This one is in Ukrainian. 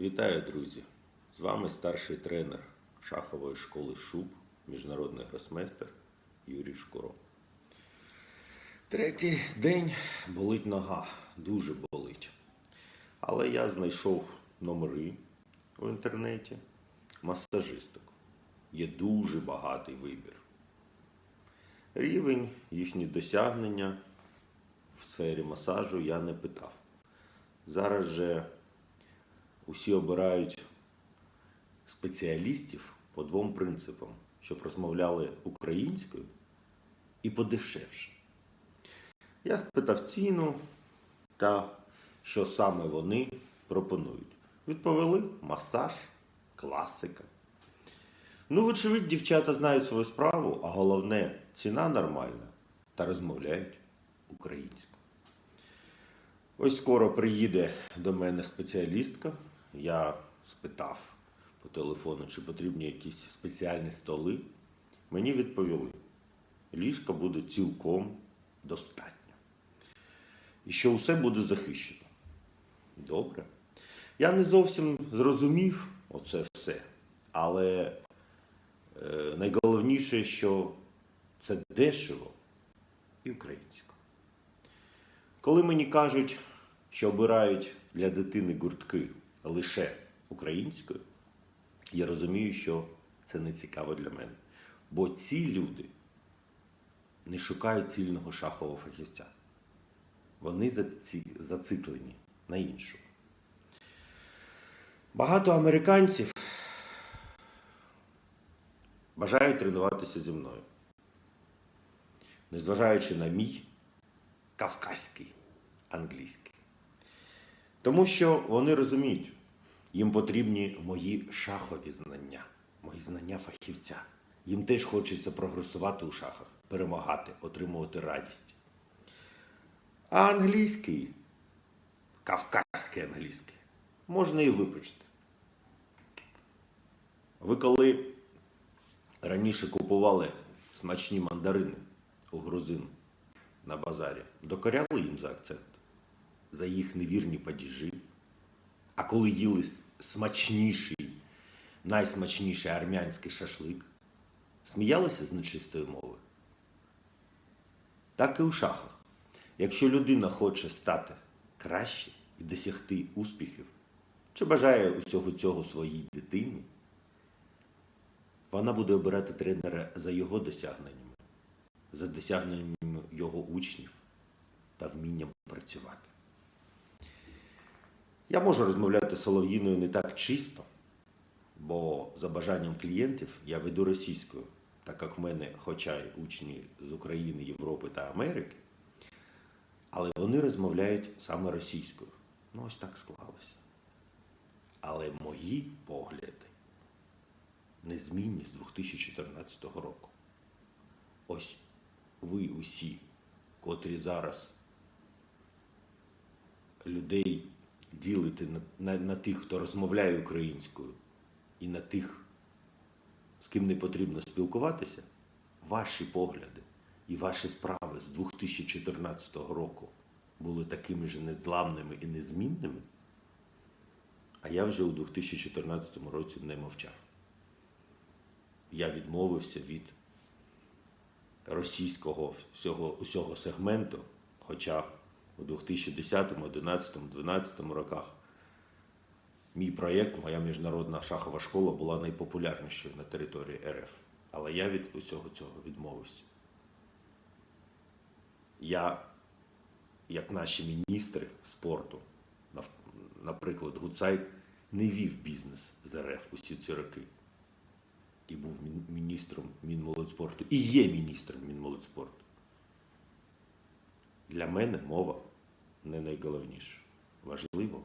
Вітаю, друзі! З вами старший тренер шахової школи Шуб, міжнародний гросмейстер Юрій Шкуро. Третій день болить нога, дуже болить. Але я знайшов номери у інтернеті масажисток. Є дуже багатий вибір. Рівень, їхні досягнення в сфері масажу я не питав. Зараз же усі обирають спеціалістів по двом принципам, щоб розмовляли українською і подешевше. Я спитав ціну та що саме вони пропонують. Відповіли масаж, класика. Ну, вочевидь, дівчата знають свою справу, а головне, ціна нормальна та розмовляють українською. Ось скоро приїде до мене спеціалістка. Я спитав по телефону, чи потрібні якісь спеціальні столи. Мені відповіли, ліжка буде цілком достатньо. І що усе буде захищено. Добре. Я не зовсім зрозумів оце все, але е, найголовніше, що це дешево і українсько. Коли мені кажуть, що обирають для дитини гуртки лише українською, я розумію, що це не цікаво для мене. Бо ці люди не шукають цільного шахового фахівця. Вони зациклені на іншому. Багато американців бажають тренуватися зі мною, незважаючи на мій кавказький англійський. Тому що вони розуміють, їм потрібні мої шахові знання, мої знання фахівця. Їм теж хочеться прогресувати у шахах, перемагати, отримувати радість. А англійський, кавказький англійський, можна і вибачити. Ви коли раніше купували смачні мандарини у грузин на базарі, докоряли їм за акцент, за їх невірні падіжі. А коли їли смачніший, найсмачніший армянський шашлик, сміялися з нечистої мови. Так і у шахах. Якщо людина хоче стати краще і досягти успіхів, чи бажає усього цього своїй дитині, вона буде обирати тренера за його досягненнями, за досягненнями його учнів та вмінням працювати. Я можу розмовляти солов'їною не так чисто, бо за бажанням клієнтів я веду російською, так як в мене, хоча й учні з України, Європи та Америки, але вони розмовляють саме російською. Ну, ось так склалося. Але мої погляди незмінні з 2014 року. Ось ви усі, котрі зараз людей ділите на, на, на тих, хто розмовляє українською, і на тих, з ким не потрібно спілкуватися, ваші погляди і ваші справи з 2014 року були такими ж незламними і незмінними, а я вже у 2014 році не мовчав. Я відмовився від російського всього, усього сегменту, хоча у 2010, 2011, 2012 роках мій проєкт, моя міжнародна шахова школа була найпопулярнішою на території РФ. Але я від усього цього відмовився. Я, як наші міністри спорту, наприклад, Гуцайт, не вів бізнес з РФ усі ці роки. І був міністром Мінмолодьспорту. І є міністром Мінмолодьспорту. Для мене мова не найголовніше. Важливо